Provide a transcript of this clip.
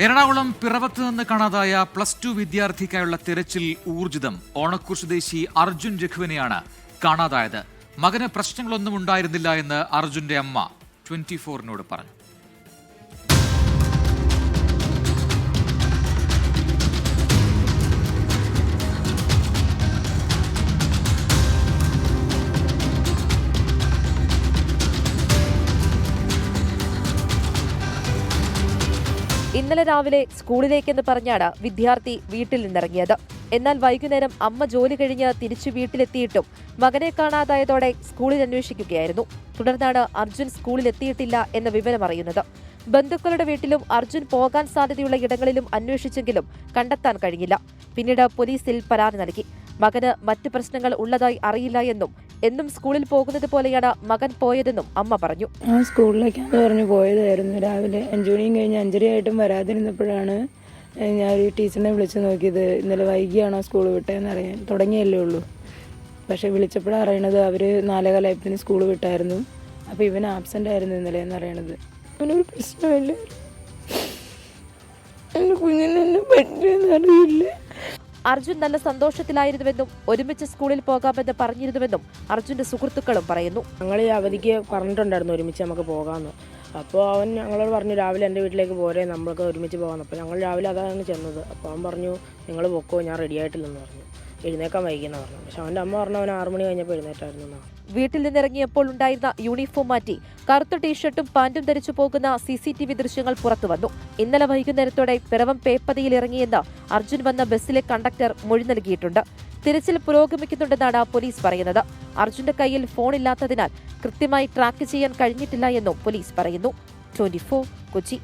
എറണാകുളം പിറവത്ത് നിന്ന് കാണാതായ plus two വിദ്യാർത്ഥിക്കായുള്ള തിരച്ചിൽ ഊർജിതം. ഓണക്കൂർ സ്വദേശി അർജുൻ രഘുവിനെയാണ് കാണാതായത്. മകന് പ്രശ്നങ്ങളൊന്നും ഉണ്ടായിരുന്നില്ല എന്ന് അർജുന്റെ അമ്മ ട്വന്റി ഫോറിനോട് പറഞ്ഞു. ഇന്നലെ രാവിലെ സ്കൂളിലേക്കെന്ന് പറഞ്ഞാണ് വിദ്യാർത്ഥി വീട്ടിൽ നിന്നിറങ്ങിയത്. എന്നാൽ വൈകുന്നേരം അമ്മ ജോലി കഴിഞ്ഞ് തിരിച്ചു വീട്ടിലെത്തിയിട്ടും മകനെ കാണാതായതോടെ സ്കൂളിൽ അന്വേഷിക്കുകയായിരുന്നു. തുടർന്നാണ് അർജുൻ സ്കൂളിലെത്തിയിട്ടില്ല എന്ന വിവരം അറിയുന്നത്. ബന്ധുക്കളുടെ വീട്ടിലും അർജുൻ പോകാൻ സാധ്യതയുള്ള ഇടങ്ങളിലും അന്വേഷിച്ചെങ്കിലും കണ്ടെത്താൻ കഴിഞ്ഞില്ല. പിന്നീട് പോലീസിൽ പരാതി നൽകി. മകന് മറ്റ് പ്രശ്നങ്ങൾ ഉള്ളതായി അറിയില്ല എന്നും എന്നും സ്കൂളിൽ പോകുന്നത് പോലെയാണ് മകൻ പോയതെന്നും അമ്മ പറഞ്ഞു. ആ സ്കൂളിലേക്കാന്ന് പറഞ്ഞു പോയതായിരുന്നു. രാവിലെ അഞ്ചു മണിയും കഴിഞ്ഞ് അഞ്ചര ആയിട്ടും വരാതിരുന്നപ്പോഴാണ് ഞാൻ ഒരു ടീച്ചറിനെ വിളിച്ചു നോക്കിയത് ഇന്നലെ വൈകിയാണോ സ്കൂൾ വിട്ടതെന്ന് അറിയാൻ തുടങ്ങിയല്ലേ ഉള്ളൂ. പക്ഷെ വിളിച്ചപ്പോഴാണ് അറിയണത് അവർ നാലേകാലായപ്പത്തിന് സ്കൂൾ വിട്ടായിരുന്നു. അപ്പോൾ ഇവൻ ആബ്സെന്റ് ആയിരുന്നു ഇന്നലെ എന്ന് അറിയണത് അവനൊരു പ്രശ്നമില്ല. എന്റെ കുഞ്ഞിനെ പറ്റിയെന്ന് അർജുൻ നല്ല സന്തോഷത്തിലായിരുന്നുവെന്നും ഒരുമിച്ച് സ്കൂളിൽ പോകാമെന്ന് പറഞ്ഞിരുന്നുവെന്നും അർജുന്റെ സുഹൃത്തുക്കളും പറയുന്നു. ഞങ്ങൾ ഈ അവധിക്ക് പറഞ്ഞിട്ടുണ്ടായിരുന്നു ഒരുമിച്ച് നമുക്ക് പോകാമെന്ന്. അപ്പോൾ അവൻ ഞങ്ങളോട് പറഞ്ഞു രാവിലെ എന്റെ വീട്ടിലേക്ക് പോരെ നമ്മൾക്ക് ഒരുമിച്ച് പോകാമെന്ന്. അപ്പോൾ ഞങ്ങൾ രാവിലെ അതാണ് ചെന്നത്. അപ്പോൾ അവൻ പറഞ്ഞു നിങ്ങൾ പൊക്കോ ഞാൻ റെഡി ആയിട്ടില്ലെന്ന് പറഞ്ഞു. എഴുന്നേക്കാൻ വൈകിയെന്ന് പറഞ്ഞു. പക്ഷെ അവന്റെ അമ്മ പറഞ്ഞു അവൻ ആറ് മണി കഴിഞ്ഞപ്പോൾ എഴുന്നേറ്റായിരുന്നു എന്നാണ് വീട്ടിൽ നിന്നിറങ്ങിയപ്പോൾ ഉണ്ടായിരുന്ന യൂണിഫോം മാറ്റി കറുത്ത ടീഷർട്ടും പാന്റും ധരിച്ചു പോകുന്ന സി സി ടി വി ദൃശ്യങ്ങൾ പുറത്തുവന്നു ഇന്നലെ വൈകുന്നേരത്തോടെ പിറവം പേപ്പതിയിൽ ഇറങ്ങിയെന്ന് അർജുൻ വന്ന ബസ്സിലെ കണ്ടക്ടർ മൊഴി നൽകിയിട്ടുണ്ട്. തിരച്ചിൽ പുരോഗമിക്കുന്നുണ്ടെന്നാണ് പോലീസ് പറയുന്നത്. അർജുന്റെ കയ്യിൽ ഫോൺ ഇല്ലാത്തതിനാൽ കൃത്യമായി ട്രാക്ക് ചെയ്യാൻ കഴിഞ്ഞിട്ടില്ല എന്നും പോലീസ് പറയുന്നു. ട്വന്റി കൊച്ചി.